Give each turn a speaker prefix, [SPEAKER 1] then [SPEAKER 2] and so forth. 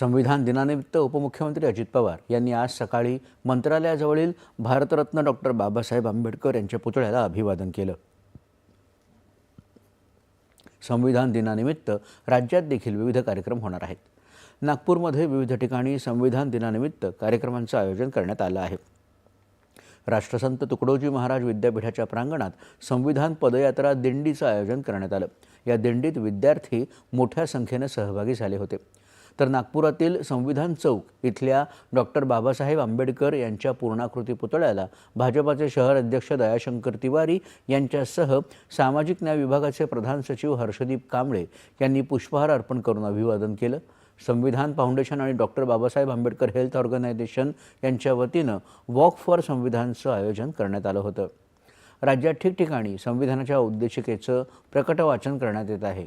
[SPEAKER 1] संविधान दिनानिमित्त उपमुख्यमंत्री अजित पवार यांनी आज सकाळी मंत्रालयाजवळील भारतरत्न डॉक्टर बाबासाहेब आंबेडकर यांच्या पुतळ्याला अभिवादन केलं. संविधान दिनानिमित्त राज्यात देखील विविध कार्यक्रम होणार आहेत. नागपूरमध्ये विविध ठिकाणी संविधान दिनानिमित्त कार्यक्रमांचं आयोजन करण्यात आलं आहे. राष्ट्रसंत तुकडोजी महाराज विद्यापीठाच्या प्रांगणात संविधान पदयात्रा दिंडीचं आयोजन करण्यात आलं. या दिंडीत विद्यार्थी मोठ्या संख्येनं सहभागी झाले होते. तर नागपुरातील संविधान चौक इथल्या डॉक्टर बाबासाहेब आंबेडकर यांच्या पूर्णाकृती पुतळ्याला भाजपाचे शहर अध्यक्ष दयाशंकर तिवारी यांच्यासह सामाजिक न्याय विभागाचे प्रधान सचिव हर्षदीप कांबळे यांनी पुष्पहार अर्पण करून अभिवादन केलं. संविधान फाउंडेशन आणि doctor Babasaheb Ambedkar health organisation यांच्या वतीनं वॉक फॉर संविधानचं आयोजन करण्यात आलं होतं. राज्यात ठिकठिकाणी संविधानाच्या उद्देशिकेचं प्रकट वाचन करण्यात येत आहे.